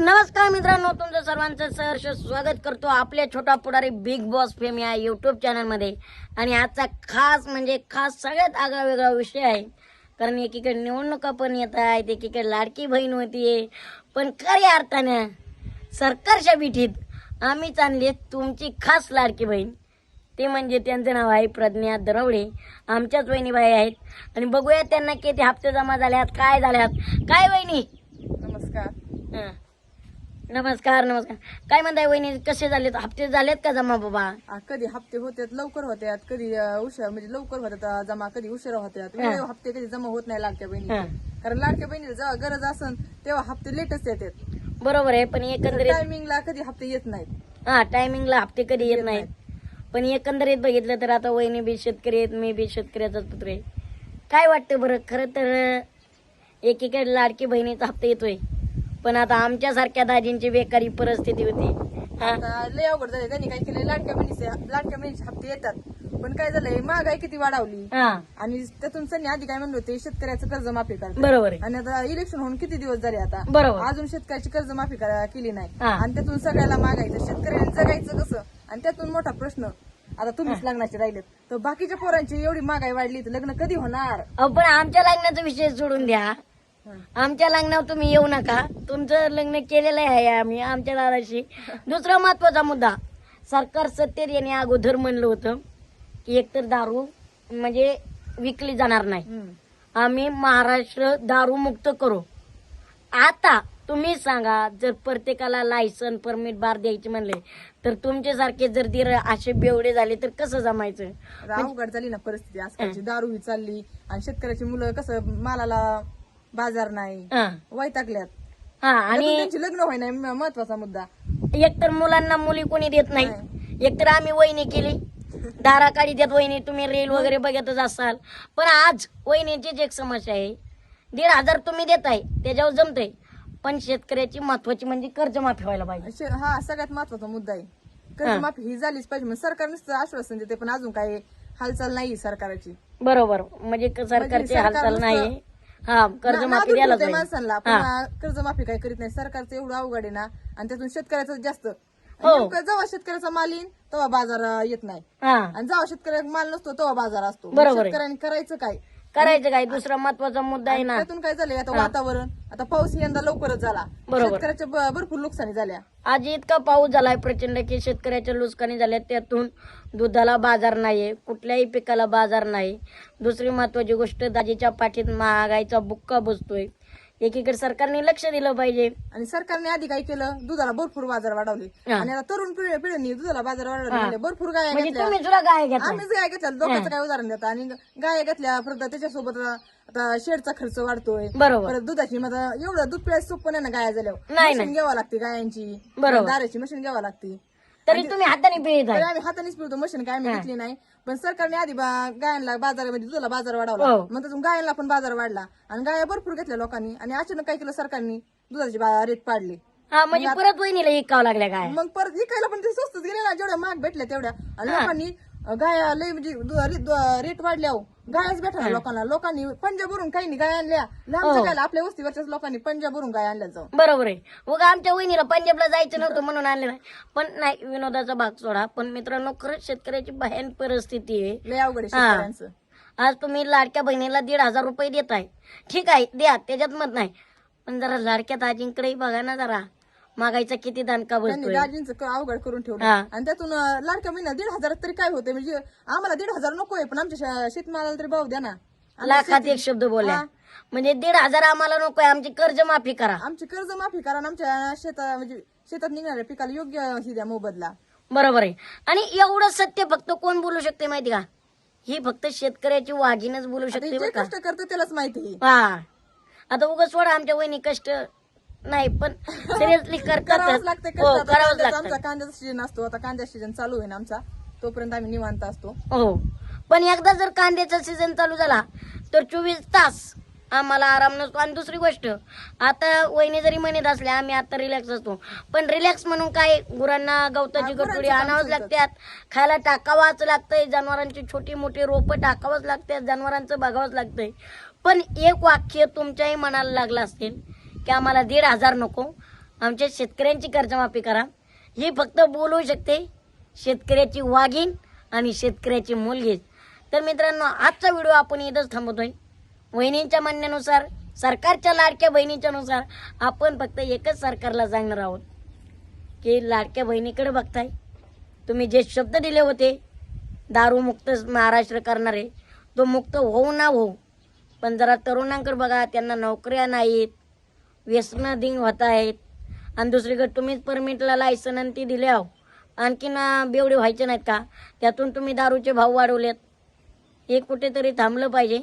नमस्कार मित्रांनो तुमचं सर्वांचं सहर्ष स्वागत करतो आपल्या Chhota Pudhari Bigg Boss fame या युट्यूब चॅनलमध्ये आणि आजचा खास म्हणजे खास सगळ्यात आगळा वेगळा विषय आहे. कारण एकीकडे निवडणुका पण येत आहेत एकीकडे लाडकी बहीण होतीये पण खऱ्या अर्थानं सरकारच्या बिठीत आम्हीच आणली तुमची खास लाडकी बहीण. ते म्हणजे त्यांचं नाव आहे प्रज्ञा दरवडे आमच्याच वहिनीबाई आहेत. आणि बघूया त्यांना किती हप्ते जमा झाल्यात काय झाल्यात काय वहिनी? नमस्कार. हं. नमस्कार नमस्कार. काय म्हणताय वहिनी कसे झालेत? हप्ते झालेत का जमा बाबा? आ, कधी हप्ते होतात लवकर होत्यात. कधी अ, उशिरा म्हणजे लवकर होतात जमा कधी उशिरा होत्यात. वेळेवर हप्ते कधी जमा होत नाही लाडक्या बहिणी हं. कारण लाडक्या बहिणीला जेव्हा गरज असन तेव्हा हप्ते लेटच येतात. बरोबर आहे पण एकंदरीत टायमिंगला कधी हप्ते येत नाहीत. हा टायमिंगला हप्ते कधी येत नाहीत. पण एकंदरीत बघितलं तर आता वहिनी बी शेतकरी आहेत मी बी शेतकऱ्याचाच पुत्र आहे. काय वाटतं बरं? खरं तर एकीकडे लाडकी बहिणीचा हप्ता येतोय. पण आता आमच्यासारख्या दाजींची बेकारी परिस्थिती होती. हा. आता लय अवघड झाले त्यांनी काय केलंय लाडक्या बहिणीचे लाडक्या बहिणीचे हप्ते येतात. पण काय झालंय महागाई किती वाढवली. हा. आणि त्यातून त्यांनी आधी काय म्हणलं होते शेतकऱ्याचं कर्ज माफी करतात. बरोबर आहे. आणि आता इलेक्शन होऊन किती दिवस झाले आता? बरोबर. अजून शेतकऱ्याची कर्ज माफी केली नाही. हा. आणि त्यातून सगळ्याला मागायचं शेतकऱ्यांनी जगायचं कसं? आणि त्यातून मोठा प्रश्न. आता तुम्हीच लग्नाचे राहिलेत. तर बाकीच्या पोरांची एवढी महागाई वाढली तर लग्न कधी होणार? अहो, पण आमच्या लग्नाचा विषय सोडून द्या. आमच्या लग्नावर तुम्ही येऊ नका. तुमचं लग्न केलेलं आहे आम्ही आमच्या दादाशी. दुसरा महत्त्वाचा मुद्दा. सरकार सत्तेत येणे अगोदर म्हणलं होतं की एकतर दारू म्हणजे विकली जाणार नाही. आम्ही महाराष्ट्र दारू मुक्त करू. आता तुम्ही सांगा जर प्रत्येकाला लायसन परमिट बार द्यायचे म्हणले तर तुमच्यासारखे जर धीर असे बेवडे झाले तर कसं जमायचं? अवघड झाली ना परिस्थिती आजकालची. दारू चालली आणि शेतकऱ्याची मुलं कसं मालाला बाजार नाही. हा. वैतागल्यात. हा आणि त्यांची लग्न व्हाय नाही म- महत्त्वाचा मुद्दा. एकतर मुलांना मुली कोणी देत नाही. एकतर आम्ही वहिनी केली. दाराकाडी देत वहिनी तुम्ही रील वगैरे बघतच असाल. पण आज वहिनीचीच एक समस्या आहे. दीड हजार तुम्ही देताय त्याच्यावर जमतंय. पण शेतकऱ्याची महत्वाची म्हणजे कर्जमाफी व्हायला पाहिजे. शे- हा सगळ्यात महत्त्वाचा मुद्दा आहे. कर्जमाफी ही झालीच पाहिजे म्हणजे सरकार नुसतं आश्वासन देते पण अजून काही हालचाल नाही सरकारची. बरोबर. म्हणजे क- सरकारची सरकार हालचाल नुसतं- नाही. हा कर्जमाफी द्यायला माणसांना. हा. पण कर्जमाफी काही करीत नाही. सरकारचं एवढं अवघड आहे ना आणि त्यातून शेतकऱ्याचं जास्त. हो. नेमकं जेव्हा शेतकऱ्याचा माल येईल तेव्हा बाजार अं, येत नाही. हा. आणि जेव्हा शेतकऱ्याचा माल नसतो तेव्हा बाजार असतो. बरोबर आहे. शेतकऱ्यांनी करायचं काय? करायचं काय? दुसरा महत्त्वाचा मुद्दा आहे ना. त्यातून काय झालंय आता वातावरण? आता पाऊस यंदा लवकरच झाला. बरोबर. शेतकऱ्याच्या ब- भरपूर नुकसानी झाल्या. आज इतका पाऊस झालाय प्रचंड की शेतकऱ्याच्या नुकसानी झाल्या. त्यातून दुधाला बाजार नाहीये कुठल्याही पिकाला बाजार नाही. दुसरी महत्वाची गोष्ट दाजीच्या पाठीत महागाईचा बुक्का बसतोय. एकीकडे सरकारने लक्ष दिलं पाहिजे. आणि सरकारने आधी काय केलं? दुधाला भरपूर बाजार वाढवले. आणि आता तरुण पिढी पिढीने दुधाला बाजार वाढवले. भरपूर गाय म्हणजे घेतल्या. तुम्ही सुद्धा गाय आम्हीच गाय घेतल्या. लोकांचं काय उदाहरण देतात आणि गाय घेतल्या परत त्याच्यासोबत आता शेडचा खर्च वाढतोय. बरोबर. परत दुधाची मग आता एवढं दूध पिळायचं सोपं नाही ना गाया झाल्यावर. नाही, मशीन घ्यावं लागते गायांची. बरोबर. दाराची मशीन घ्यावं लागते. तरी तुम्ही हाताने पिळत तरी आम्ही हातानेच पिळतो. मशीन काय आम्ही घेतली नाही. पण सरकारने आधी बा- गायांना बाजारामध्ये दुधाला बाजार वाढवला. हो. मग त्यातून गायांना पण बाजार वाढला. आणि गाया भरपूर घेतल्या लोकांनी. आणि अचानक काय केलं सरकारने? दुधाची रेट पाडले. हा म्हणजे परत वहिनीला इकावं लागल्या काय मग परत विकायला पण ते स्वस्तच गेले ना. जेवढ्या महाग भेटल्या तेवढ्या. आणि लोकांनी गाया लय म्हणजे रेट वाढल्या हो. गायच भेटला लोकांना. लोकांनी पंजाबवरून काही नाही गाय आणल्या. हो. लांबच्या गायला आपल्या वस्तीवरच्याच लोकांनी पंजाबवरून गाय आणल्या जाऊन. बरोबर आहे. उगा आमच्या वहिनीला पंजाबला जायचं नव्हतं म्हणून आणलं नाही. पण नाही विनोदाचा भाग सोडा. पण मित्रांनो खरंच शेतकऱ्याची भयान परिस्थिती आहे. लय अवघड आहे शेतकऱ्यांचं. आज तुम्ही लाडक्या बहिणीला दीड हजार रुपये देताय. ठीक आहे द्या. त्याच्यात मत नाही. पण जरा लाडक्या दाजींकडेही बघा ना जरा. मागायचा किती दानका त्यांनी बसतोय? दाजींचं क- अवघड करून ठेवलं. हा. आणि त्यातून अं, लाडक्या महिना दीड हजार तरी काय होते? म्हणजे आम्हाला दीड हजार नकोय पण आमच्या शे- शेतमालाला तरी भाव द्या ना. लाखात एक शब्द बोलल्या म्हणजे दीड हजार आम्हाला नकोय आमची कर्ज माफी करा. आमची कर्ज माफी करा आमच्या शेतात म्हणजे शेतात निघणाऱ्या पिकाला योग्य ही द्या मोबदला. बरोबर आहे. आणि एवढं सत्य फक्त कोण बोलू शकते माहिती का? ही फक्त शेतकऱ्याची वाघीनच बोलू आता शकते जे बरं का. कष्ट करतो त्यालाच माहिती आहे. हा. आता उगा सोडा आमच्या वहिनी कष्ट नाही पण सिरियसली करावंच करतातच हो करावंच लागतं आमचा कांद्याचा सीजन असतो आता कांद्याचा सीजन चालू आहे ना आमचा तोपर्यंत आम्ही निवांत असतो. हो. पण एकदा जर कांद्याचा सीझन चालू झाला तर चोवीस तास आम्हाला आराम नसतो. आणि दुसरी गोष्ट आता वहिनी जरी म्हणत असल्या आम्ही आता रिलॅक्स असतो. पण रिलॅक्स म्हणून काय गुरांना गवताची गुरांचं गटुडी काम आणावंच चालतं. लागतात. खायला टाकावाच लागतंय. जनावरांची छोटी मोठी रोपं टाकावंच लागतात. जनावरांचं बघावंच लागतंय. पण एक वाक्य तुमच्याही मनाला लागलं असेल की आम्हाला दीड हजार नको. आमच्या शेतकऱ्यांची कर्जमाफी करा. ही फक्त बोलू शकते शेतकऱ्याची वाघीण आणि शेतकऱ्याची मुलगी. तर मित्रांनो आजचा व्हिडिओ आपण इथंच थांबवतोय वहिनींच्या म्हणण्यानुसार सरकारच्या लाडक्या बहिणीच्या नुसार आपण फक्त एकच सरकारला सांगणार आहोत. की लाडक्या बहिणीकडे बघताय. तुम्ही जे शब्द दिले होते दारूमुक्त महाराष्ट्र करणारे तो मुक्त होऊ ना होऊ. पण जरा तरुणांकडे बघा त्यांना नोकऱ्या नाहीत व्यसनाधीन होत आहेत. आणि दुसरीकडे तुम्हीच परमिटला लायसन आणि ती दिले आहो. आणखीन बेवडे व्हायचे नाहीत का? त्यातून तुम्ही दारूचे भाव वाढवलेत. हे कुठेतरी थांबलं पाहिजे.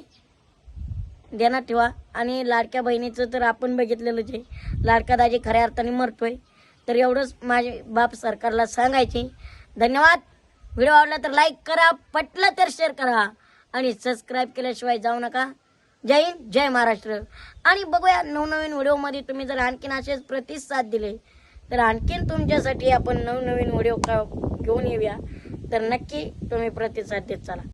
ध्यानात ठेवा. आणि लाडक्या बहिणीचं तर आपण बघितलेलंच आहे. लाडका दाजी खऱ्या अर्थाने मरतोय. तर एवढंच माझे बाप सरकारला सांगायचे. धन्यवाद. व्हिडिओ आवडला तर लाईक करा. पटलं तर शेअर करा. आणि सबस्क्राईब केल्याशिवाय जाऊ नका. जय हिंद जय महाराष्ट्र. आणि बघूया नवनवीन व्हिडिओमध्ये तुम्ही जर आणखीन असेच प्रतिसाद दिले तर आणखीन तुमच्यासाठी आपण नवनवीन व्हिडिओ घेऊन येऊया. तर नक्की तुम्ही प्रतिसाद देत चला.